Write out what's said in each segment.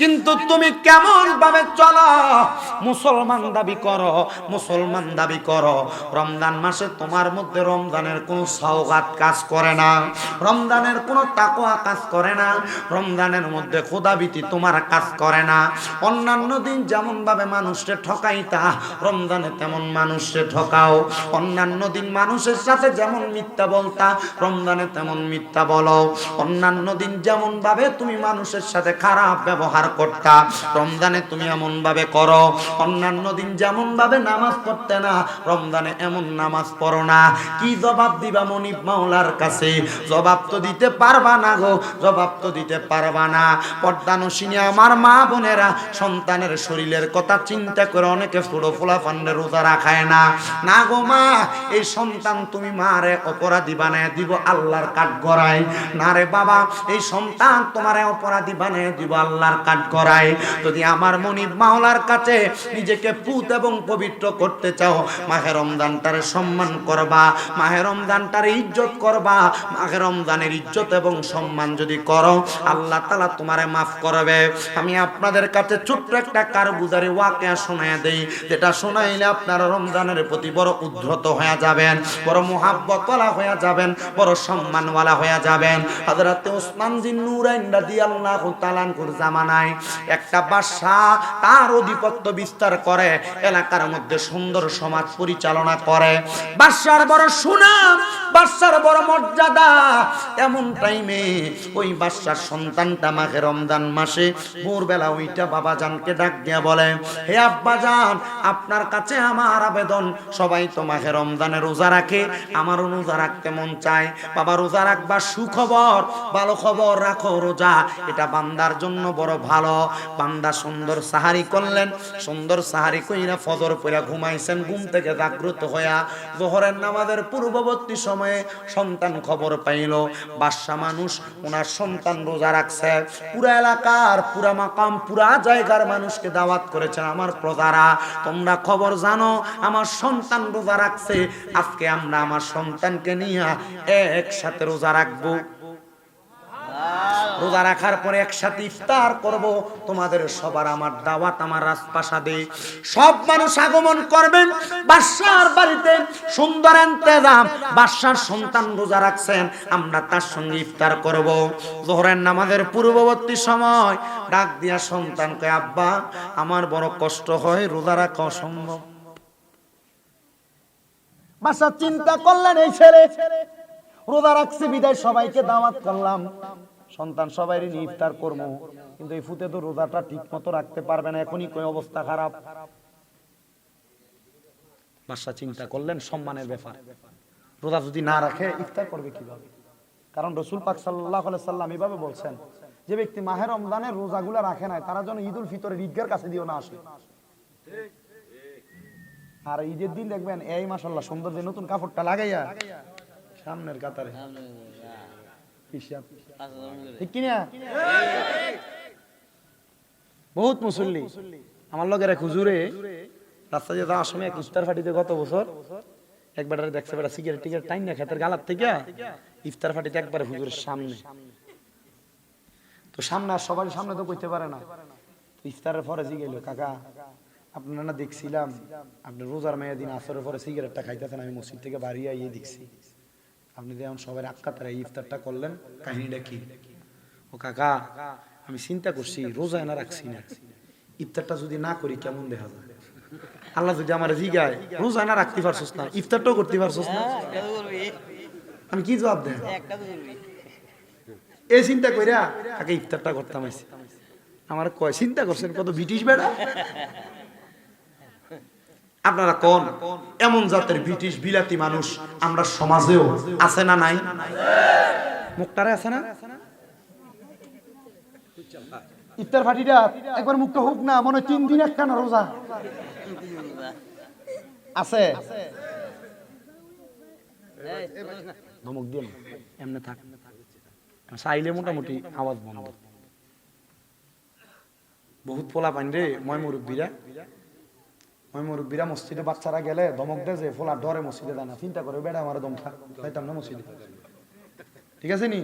কিন্তু তুমি কেমন ভাবে চলো? মুসলমান দাবি করো, মুসলমান দাবি করো। রমজান মাসে তোমার মধ্যে রমজানের কোনো সওগাত কাজ করে না, রমজানের কোনো তাকোয়া কাজ করে না, রমজানের মধ্যে খোদাবিতি তোমার কাজ করে না। অন্যান্য দিন যেমন ভাবে মানুষকে ঠকাইতা, রমজানে তেমন মানুষকে ঠকাও। অন্যান্য দিন মানুষের সাথে যেমন মিথ্যা বলতা, রমজানে তেমন মিথ্যা বলো। অন্যান্য দিন যেমন ভাবে তুমি মানুষের সাথে খারাপ ব্যবহার করতা। রমজানে তুমি এমন ভাবে করো, অন্যান্য দিন যেমন ভাবে নামাজ পড়তে না, রমজানে এমন নামাজ পড়ো না। কি জবাব দিবা মনিব মাওলার কাছে? জবাব তো দিতে পারবা না গো, জবাব তো দিতে পারবা না। পর্দানুসিনী আমার মা বোনেরা সন্তানের শরীরের কথা চিন্তা করে অনেকে ফুড়ো ফোলা ফান্ডে রোজা রাখায় না। না গো মা, এই সন্তান তুমি মারে অপরাধী বানায় দিব আল্লাহর কাঠ গড়ায় না রে বাবা, এই সন্তান তোমারে অপরাধী বানায় দিব আল্লাহর কাঠ গড়াই যদি আমার মনিব মাওলার কাছে নিজেকে পুত এবং পবিত্র করতে চাও, মাহে রমজানটারে সম্মান করবা, মাহে রমজানটারে ইজ্জত করবা, মাহে রমজানের ইজ্জত এবং সম্মান যদি করো, আল্লাহ তালা তোমারে মাফ করবে। আমি আপনাদের কাছে ছোট্ট একটা কারগুজারি ওয়াকে শোনায় দেই, যেটা শোনাইলে আপনারা রমজানের প্রতি বড় উদ্ধত হয়ে যাবেন, বড় মোহাব্বতওয়ালা হয়ে যাবেন, বড় সম্মানওয়ালা হয়ে যাবেন। হযরতে ওসমান জিন নূরাইন রাদিয়াল্লাহু তাআলার জামানায় একটা বাদশা তার আধিপত্য বিস্তার করে, এলাকার মধ্যে সুন্দর সমাজ পরিচালনা করে। বাদশার বড় সুনাম বাদশার বড় মর্যাদা, এমন টাইমে ওই বাদশার সন্তানটা মাঘে রমজান মাসে ভোরবেলা ওইটা বাবা জানকে ডাক দিয়া বলে, হে আব্বা জান আপনার কাছে আমার আবেদন, সবাই তো মাকে রমজানে রোজা রাখে, আমারও রোজা রাখতে মন চায়, বাবা রোজা রাখবা সুখবর, ভালো খবর রাখো রোজা, এটা বান্দার জন্য বড় ভালো বান্দা সুন্দর সাহারি করলেন, সুন্দর সাহারি কইরা ফজর পইরা ঘুমাইছেন, ঘুম থেকে জাগ্রত হইয়া জোহরের নামাজের পূর্ববর্তী সময়ে সন্তান খবর পাইল। বাদশা মানুষ ওনার সন্তান রোজা রাখছে। পুরা এলাকার, পুরা মাকাম, পুরা জায়গার মানুষকে দাওয়াত করেছেন, আমার প্রজারা, তোমরা খবর জানো, আমার সন্তান রোজা রাখছে, আজকে আমরা আমার সন্তানকে নিয়ে একসাথে রোজা রাখব। রোজা রাখার পরে একসাথে ইফতার করব। তোমাদের সবার আমার দাওয়াত, আমার রাজপ্রাসাদে। সব মানুষ আগমন করবেন। বাদশার বাড়িতে সুন্দর এন্তেজাম বাদশার সন্তান রোজা রাখছেন। আমরা তার সঙ্গে ইফতার করব। জোহরের নামাজের পূর্ববর্তী সময় ডাক দিয়া সন্তানকে আব্বা, আমার বড় কষ্ট হয়, রোজা রাখা অসম্ভব। বাসা চিন্তা করলেন, এই ছেলে, রোজা রাখছে, বিদায় সবাইকে দাওয়াত করলাম। সন্তান সবাই নিয়ে ইফতার করব কিন্তু এই ফুতে তো রোজাটা ঠিক মতো রাখতে পারবে না, এখনই কই অবস্থা খারাপ। বাসা চিন্তা করলেন, সম্মানের ব্যাপার। রোজা যদি না রাখে, ইফতার করবে কীভাবে? কারণ রসুল পাক সাল্লাহ সাল্লাম এভাবে বলছেন যে ব্যক্তি মাহের রমজানের রোজাগুলা রাখে নাই তারা যেন ঈদুল ফিতরের ঈদগার কাছে দিও না আসে। আর ঈদের দিন দেখবেন, এই মাসাল্লাহ সুন্দর যে নতুন কাপড়টা লাগাইয়া সামনের কাতারে। হিসাব। ঠিক কিনা? বহুত মুসল্লি। আমার লগের এক হুজুরে রাস্তা যাওয়ার সময় এক ইফতার ফাটিতে গত বছর একবার দেখছে বেটা সিগারেট টিগারেট টাইম না খেতের গালার থেকে ইফতার ফাটিতে একবারে হুজুরের সামনে। তো সামনে আর সবার সামনে তো কইতে পারে না। তো ইফতারের পরে জিগেল কাকা আপনারা না দেখছিলাম আপনি রোজার মেয়ে দিন আসরের পরে সিগারেটটা খাইতেছেন আমি মসজিদ থেকে বাড়ি আইয়ে দেখছি। আপনি যেমন সবাই আক্কাতারা ইফতারটা করলেন কাহিনীটা কি? ও কাকা আমি চিন্তা করছি রোজা না রাখছি না। ইফতারটা যদি না করি কেমন দেখা যায়? আল্লাহ যদি আমার জিগায় রোজা না রাখতে পারছস না ইফতারটাও করতে পারছস না। আমি কি জবাব দেন এই চিন্তা কইরা কাকে ইফতারটা করতাম আমার কয় চিন্তা করছেন কত ব্রিটিশ বেড়া? আপনারা কোন? এমন জাতের ব্রিটিশ বিলাতি মানুষ আমরা সমাজেও আছে না নাই? মুখটারে আছে না? ইফতার ফাটিটা একবার মুখটা হোক না মনে তিন দিন একটা না রোজা। আছে? ধমক দিয়ে এমনে থাক। চাইলে মোটামুটি আওয়াজ বন্ধ। বহুত পোলা পাইন রে ময় মুরব্বীরা। ময় মুরব্বীরা মসজিদে বাচ্চারা গেলে ধমক দেয় যে, ফোলা ডরে মসজিদে যায় না, চিন্তা করে, বেড়া আমার দম খা যাইতাম না মসজিদে। ঠিক আছে নি?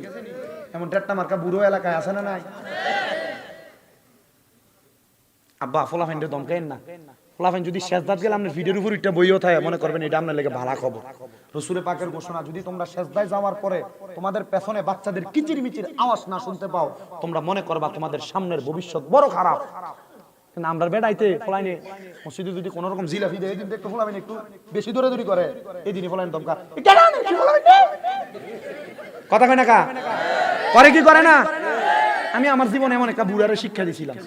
এমন টেট্টা মার্কা বুড়ো এলাকায় আছে না নাই? আব্বা ফোলাফাইনটা দমকাইন না। ফোলাফাইন যদি শেষদাত গেলে আপনার ভিডিওর উপর একটা বইও থাকে, মনে করবেন এটা আপনার লেগে খবর। পাকের ঘোষণা, যদি তোমরা শেষদায় যাওয়ার পরে তোমাদের পেছনে বাচ্চাদের কিচির মিচির আওয়াজ না শুনতে পাও, তোমরা মনে করবা তোমাদের সামনের ভবিষ্যৎ বড় খারাপ। কিন্তু আমরা বেড়াইতে ফলাইনে। মসজিদে যদি কোনো রকম জিলাপি দেয় একটু বেশি করে ফলাইন? কথা কয় করে কি করে না? আমি আমার জীবনে এমন একটা বুড়ারে শিক্ষা দিয়েছিলাম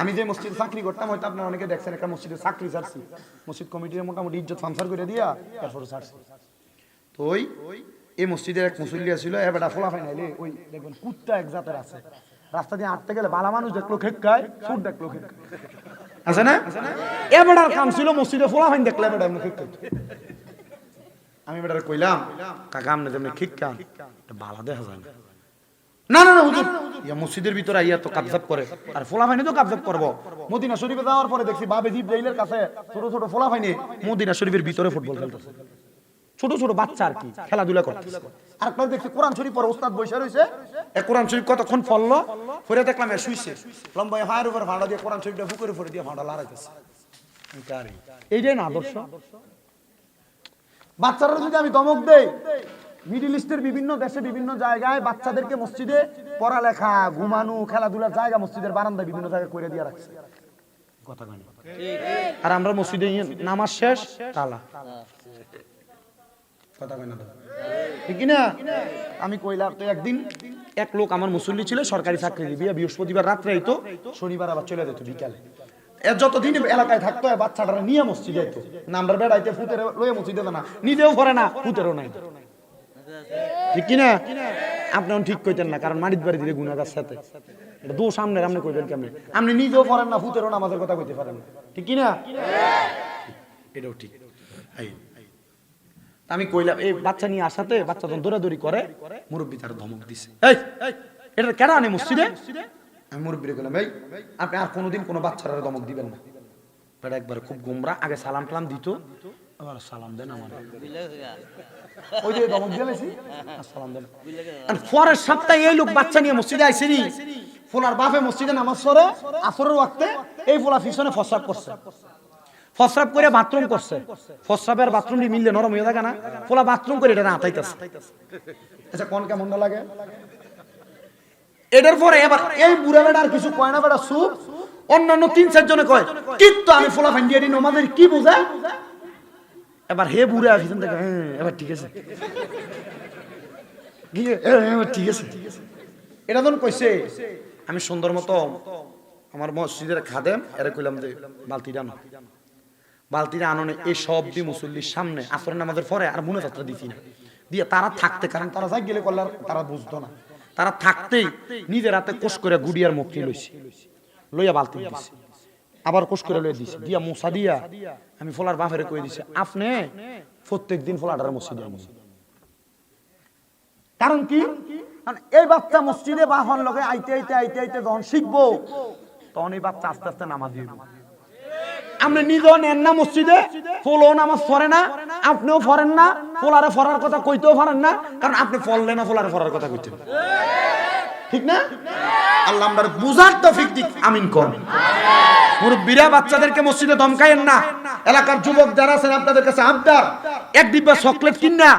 আমি যে মসজিদে চাকরি করতাম, হয়তো আপনারা অনেকে দেখছেন একটা মসজিদে চাকরি ছাড়ছি মসজিদ কমিটির মোটামুটি ইজ্জত ফাংসার করে দিয়া তারপরে ছাড়ছি তো ওই এই মসজিদের এক মুসল্লি ছিল এবার ফোলা ফাইনালে ওই দেখবেন কুত্তা এক জাতের আছে। রাস্তা দিয়ে হাঁটতে গেলে বালা মানুষ দেখল খেকায় সুর দেখল খেকায় আছে না? এবার কাম ছিল মসজিদে ফোলা ফাইন দেখলে এমনি খেকায় আমি বেটারে কইলাম কাকা আমনে যেমনি খিক্কান এটা বালা দেখা যায় না। না না না হুজুর ইয়া মসজিদের ভিতরে আইয়া তো কাবজাব করে আর ফোলা ফাইনে তো কাবজাব করব। মদিনা শরীফে যাওয়ার পরে দেখছি বাবে জিব জাইলের কাছে ছোট ছোট ফোলা ফাইনে মদিনা শরীফের ভিতরে ফুটবল খেলতেছে। ছোট ছোট বাচ্চা আর কি খেলাধুলা করতেছে। আর দেখছি কোরআন শরীফ পরে ওস্তাদ বসে রয়েছে। এ কোরআন শরীফ কতক্ষণ ফললো ফিরে দেখলাম শুইছে লম্বা হায়ের উপর ভাড়া দিয়ে কোরআন শরীফটা বুকের উপরে দিয়ে ভাড়া লাগাইতেছে এইটাই না আদর্শ বাচ্চারা যদি আমি দমক দেই মিডিল ইস্টের বিভিন্ন দেশে বিভিন্ন জায়গায় বাচ্চাদেরকে মসজিদে পড়ালেখা ঘুমানো খেলাধুলার জায়গা মসজিদের বারান্দা বিভিন্ন জায়গায় করে দিয়ে রাখছে। আর আমরা মসজিদে নামাজ শেষ তালা কথা কয় না ঠিক কি না আমি কইলাম তো একদিন এক লোক আমার মুসল্লি ছিল, সরকারি চাকরি দিয়ে বৃহস্পতিবার রাত্রে আইতো, শনিবার আবার চলে যেত বিকালে। এর যতদিন এলাকায় থাকতো, এ বাচ্চাটারা নিয়ে মসজিদে নাম্বার বেড়াইতে ফুতের লয়ে মসজিদে না, নিজেও করে না, ফুতেরও নাই। ঠিক কি না আপনি ঠিক কইতেন না, কারণ মাটির বাড়ি দিলে গুণাগার সাথে। এটা দোষ সামনের আপনি কইবেন কেমনে? আপনি নিজেও পড়েন না, ফুতেরও না, আমাদের কথা কইতে পারেন না। ঠিক কি না এটাও ঠিক। আমি কইলাম এই বাচ্চা নিয়ে আসাতে বাচ্চা যখন দৌড়াদৌড়ি করে মুরব্বী তার ধমক দিছে। এই এটা কেন আনে মসজিদে? আমি মুরব্বীরে কইলাম এই আপনি আর কোনোদিন কোনো বাচ্চারা ধমক দিবেন না। বেটা একবার খুব গোমরা আগে সালাম টালাম দিত আবার সালাম দেন আমার। ওই যে ধমক দিয়ে লাইছি, আর সালাম দেন। আর পরের সপ্তাহে এই লোক বাচ্চা নিয়ে মসজিদে আইসেনি ফোলার বাপে মসজিদে নামাজ পড়ে আসরের ওয়াক্তে এই ফোলা পিছনে ফসরাপ করছে। ফসরাপ করে বাথরুম করছে। ফসরাপের বাথরুমটি মিললে নরম হয়ে থাকে না ফোলা বাথরুম করে এটা না আতাইতেছে। আচ্ছা কোন কেমন লাগে? এটার পরে এবার এই বুড়া বেড়া আর কিছু কয় না বেড়া সুপ অন্যান্য তিন চারজনে কয় কিন্তু আমি ফোলা ফান্ডিয়ারি নমাদের কি বোঝা? এবার হে বুড়া পিছন থেকে হ্যাঁ এবার ঠিক আছে। এবার ঠিক আছে। এটা যখন কইছে আমি সুন্দর মতো আমার মসজিদের খাদেম এরা কইলাম যে বালতিটা আনো বালতিটা আননে এই সব দি মুসল্লির সামনে, আসরের নামাজের পরে আর মনে যাত্রা দিছি না। দিয়ে তারা থাকতে, কারণ তারা যাই গেলে করলে তারা বুঝতো না। তারা থাকতেই নিজের হাতে কোষ করে গুড়িয়ার মুক্তি লইছি। লইয়া বালতি দিছি। আবার কোষ করে লইয়া দিছি। দিয়া মশা দিয়া আমি ফোলার বাপেরে কই দিছি, আপনি প্রত্যেক দিন ফোলাটার মসজিদে কারণ কি? এই বাচ্চা মসজিদে বাহন লগে আইতে আইতে আইতে আইতে যখন শিখব, তখন এই বাচ্চা আস্তে আস্তে নামাজ দিব। আপনি নিজেও নেন না মসজিদে ফলো নামাজ পড়ে না, আপনিও পড়েন না, ফোলারে ফরার কথা কইতেও পারেন না, কারণ আপনি ফললে না ফোলারে ফরার কথা কইতেন। ঠিক না? আল্লাহ আমরা বুঝার তৌফিক দিক, আমিন কোন। মুরব্বীরা বাচ্চাদেরকে মসজিদে ধমকায়েন না। এলাকার যুবক যারা আছেন, আপনাদের কাছে আবদার। এক ডিব্বা চকলেট কিনা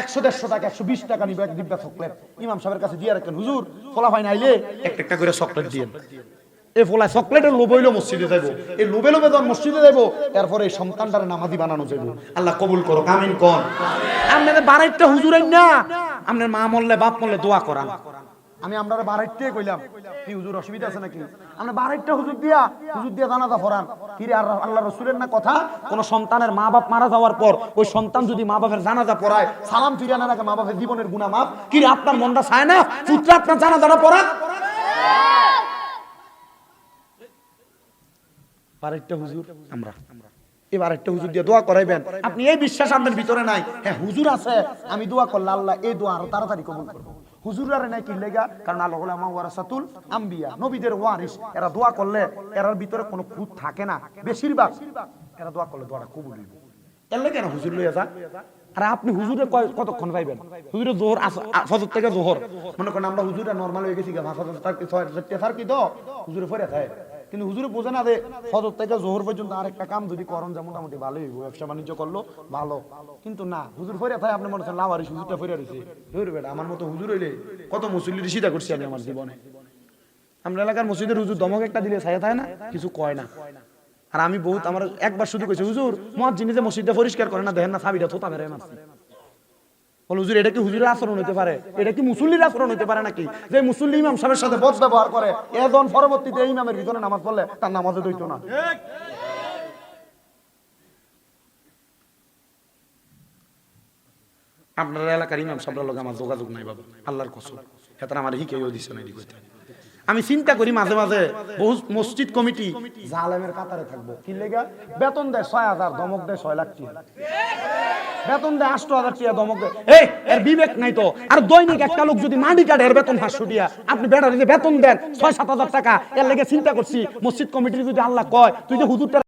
একশো, দেড়শো টাকা, একশো বিশ টাকা নিবে এক ডিব্বা চকলেট। ইমাম সাহেবের কাছে দিয়ে রাখেন, হুজুর, ফলা ফাইন আইলে? একটা একটা করে চকলেট দিয়ে এই ফলা চকলেটের লোভ হইল মসজিদে যাইবো। এই লোভে লোভে যখন মসজিদে যাইবো তারপরে এই সন্তানটার নামাজি বানানো যাইবো। আল্লাহ কবুল করো কামিন কন। আপনাদের বাড়াইটা হুজুর না। আপনার মা মরলে, বাপ মরলে দোয়া করান। আমি আমরা বাড়াইতে কইলাম, কি হুজুর, অসুবিধা আছে নাকি? আমরা বাড়াইটা হুজুর দিয়া হুজুর দিয়া জানাজা ফরান কি রে আল্লাহ রসুলের না কথা? কোন সন্তানের মা বাপ মারা যাওয়ার পর, ওই সন্তান যদি মা বাপের জানাজা পড়ায়, সালাম ফিরিয়ে না রাখে মা বাপের জীবনের গুণা মাপ কি রে আপনার মনটা চায় না? পুত্র, আপনার জানাজাটা পড়া বাড়াইটা হুজুর। আমরা। এবার একটা হুজুর দিয়ে দোয়া করাইবেন। আপনি এই বিশ্বাস আপনার ভিতরে নাই। হ্যাঁ হুজুর আছে আমি দোয়া করলে আল্লাহ এই দোয়া আরও তাড়াতাড়ি কবুল করব। হুজুরারে নাই লেগা কারণ আল্লাহ হলো আমা ওয়ারাসাতুল আম্বিয়া নবীদের ওয়ারিস এরা দোয়া করলে এরার ভিতরে কোনো খুঁত থাকে না। বেশিরভাগ এরা দোয়া করলে দোয়াটা কবুল হইব। এলে কেন হুজুর লইয়া যা আরে আপনি হুজুরে কতক্ষণ পাইবেন? হুজুরে জোহর ফজর থেকে জোহর। মনে করেন আমরা হুজুরে নরমাল হয়ে গেছি গা ফজর থাকি থাকি তো? হুজুরে ফেরে খায় কিন্তু হুজুরে বোঝে না যে ফজর থেকে জোহর পর্যন্ত আরেকটা কাম যদি করেন যে মোটামুটি ভালোই হইব, ব্যবসা বাণিজ্য করল, ভালো। কিন্তু না, হুজুর ফেরিয়া থাকে আপনি মনে হচ্ছেন লাভারি হুজুরটা ফেরিয়া রয়েছে ধর বেটা, আমার মতো হুজুর হইলে কত মুসল্লির সিধা করছি আমি আমার জীবনে। আমরা এলাকার মসজিদের হুজুর দমক একটা দিলে ছায়া থাকে না, কিছু কয় না। আর আমি বহুত আমার একবার শুধু কইছি, হুজুর মসজিদ যে মসজিদটা পরিষ্কার করে না, দেখেন না সাবিটা থোতা মেরে মারছে। হুজুর, এটা কি হুজুরের আচরণ হতে পারে? এটা কি মুসল্লির আচরণ হতে পারে নাকি? যে মুসল্লি ইমাম সাহেবের সাথে ব্যবহার করে, এজন পরবর্তীতে ইমামের ভিতরে নামাজ পড়লে তার নামাজে না। আপনার এলাকার ইমাম আমার যোগাযোগ নাই বাবা, আল্লাহর কসম। এটা আমার দিছে না এদিক আমি চিন্তা করি মাঝে মাঝে বহু মসজিদ কমিটি জালেমের কাতারে থাকব। কি লেগা? বেতন দেয় ছয় হাজার, দমক দেয় ছয় লাখ বেতন দেয় আষ্ট হাজার টিয়া দমক এই, এর বিবেক নাই তো। আর দৈনিক একটা লোক যদি মাটি কাটে এর বেতন পাঁচশো টাকা আপনি বেটার বেতন দেন, ছয়, সাত হাজার টাকা, এর লেগে চিন্তা করছি, মসজিদ কমিটির যদি আল্লাহ কয়, তুই যে হুজুরটা